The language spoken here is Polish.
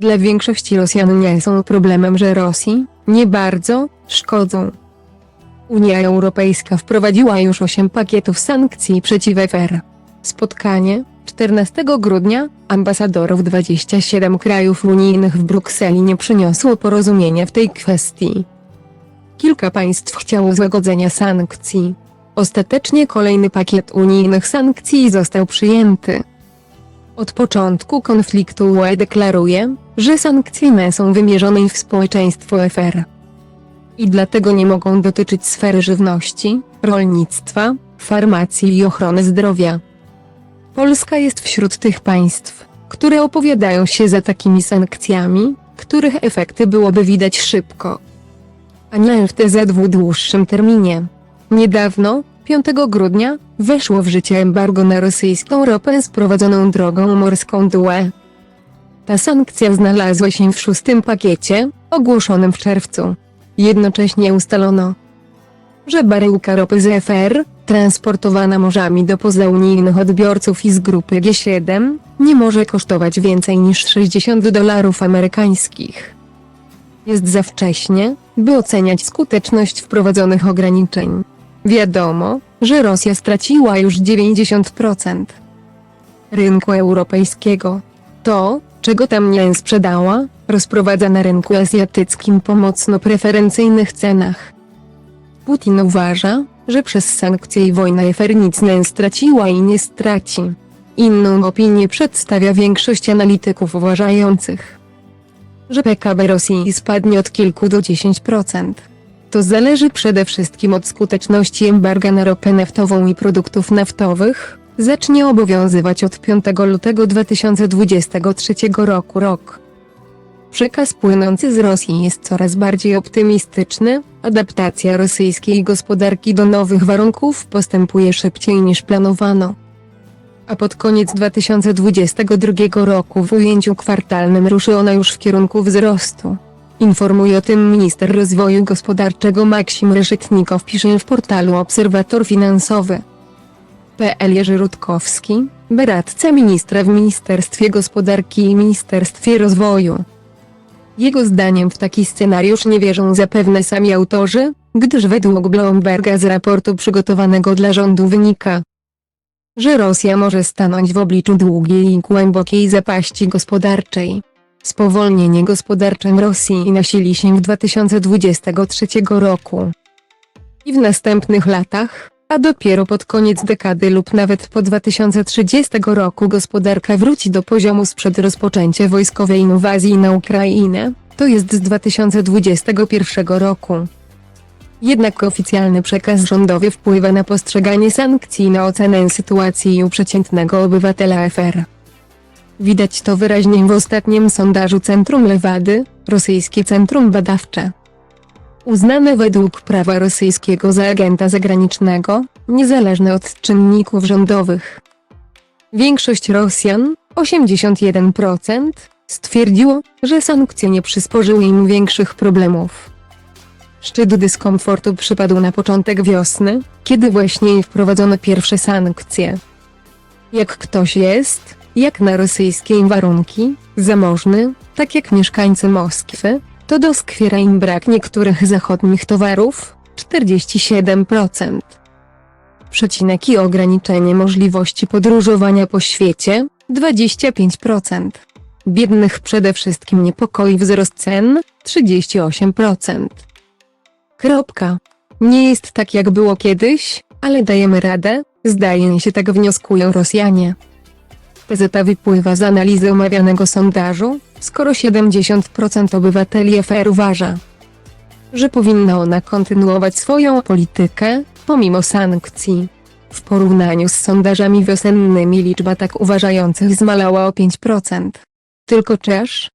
Dla większości Rosjan nie są problemem, że Rosji nie bardzo szkodzą. Unia Europejska wprowadziła już 8 pakietów sankcji przeciw FR. Spotkanie 14 grudnia ambasadorów 27 krajów unijnych w Brukseli nie przyniosło porozumienia w tej kwestii. Kilka państw chciało złagodzenia sankcji. Ostatecznie kolejny pakiet unijnych sankcji został przyjęty. Od początku konfliktu UE deklaruje, że sankcje te są wymierzone w społeczeństwo FR. I dlatego nie mogą dotyczyć sfery żywności, rolnictwa, farmacji i ochrony zdrowia. Polska jest wśród tych państw, które opowiadają się za takimi sankcjami, których efekty byłoby widać szybko. A nie w TZ w dłuższym terminie. Niedawno, 5 grudnia, weszło w życie embargo na rosyjską ropę sprowadzoną drogą morską do UE. Ta sankcja znalazła się w szóstym pakiecie, ogłoszonym w czerwcu. Jednocześnie ustalono, że baryłka ropy z FR, transportowana morzami do pozaunijnych odbiorców i z grupy G7, nie może kosztować więcej niż 60 dolarów amerykańskich. Jest za wcześnie, by oceniać skuteczność wprowadzonych ograniczeń. Wiadomo, że Rosja straciła już 90% rynku europejskiego. To, czego tam nie sprzedała, rozprowadza na rynku azjatyckim po mocno preferencyjnych cenach. Putin uważa, że przez sankcje i wojnę FR nic nie straciła i nie straci. Inną opinię przedstawia większość analityków uważających, że PKB Rosji spadnie od kilku do 10%. To zależy przede wszystkim od skuteczności embarga na ropę naftową i produktów naftowych, zacznie obowiązywać od 5 lutego 2023 roku rok. Przekaz płynący z Rosji jest coraz bardziej optymistyczny, adaptacja rosyjskiej gospodarki do nowych warunków postępuje szybciej niż planowano. A pod koniec 2022 roku w ujęciu kwartalnym ruszy ona już w kierunku wzrostu. Informuje o tym minister rozwoju gospodarczego Maksim Reszetnikow pisze w portalu Obserwator Finansowy. PL Jerzy Rutkowski, doradca ministra w Ministerstwie Gospodarki i Ministerstwie Rozwoju. Jego zdaniem w taki scenariusz nie wierzą zapewne sami autorzy, gdyż według Bloomberga z raportu przygotowanego dla rządu wynika, że Rosja może stanąć w obliczu długiej i głębokiej zapaści gospodarczej. Spowolnienie gospodarcze Rosji nasili się w 2023 roku i w następnych latach, a dopiero pod koniec dekady lub nawet po 2030 roku gospodarka wróci do poziomu sprzed rozpoczęcia wojskowej inwazji na Ukrainę, to jest z 2021 roku. Jednak oficjalny przekaz rządowy wpływa na postrzeganie sankcji i na ocenę sytuacji u przeciętnego obywatela FR. Widać to wyraźnie w ostatnim sondażu Centrum Lewady, rosyjskie centrum badawcze. Uznane według prawa rosyjskiego za agenta zagranicznego, niezależne od czynników rządowych. Większość Rosjan, 81%, stwierdziło, że sankcje nie przysporzyły im większych problemów. Szczyt dyskomfortu przypadł na początek wiosny, kiedy właśnie wprowadzono pierwsze sankcje. Jak ktoś jest, jak na rosyjskie warunki, zamożny, tak jak mieszkańcy Moskwy, to doskwiera im brak niektórych zachodnich towarów 47%. Przecinek i ograniczenie możliwości podróżowania po świecie 25%. Biednych przede wszystkim niepokoi wzrost cen 38%. Kropka. Nie jest tak jak było kiedyś, ale dajemy radę, zdaje się tak wnioskują Rosjanie. PZA wypływa z analizy omawianego sondażu, skoro 70% obywateli FR uważa, że powinna ona kontynuować swoją politykę, pomimo sankcji. W porównaniu z sondażami wiosennymi liczba tak uważających zmalała o 5%. Tylko Czesz,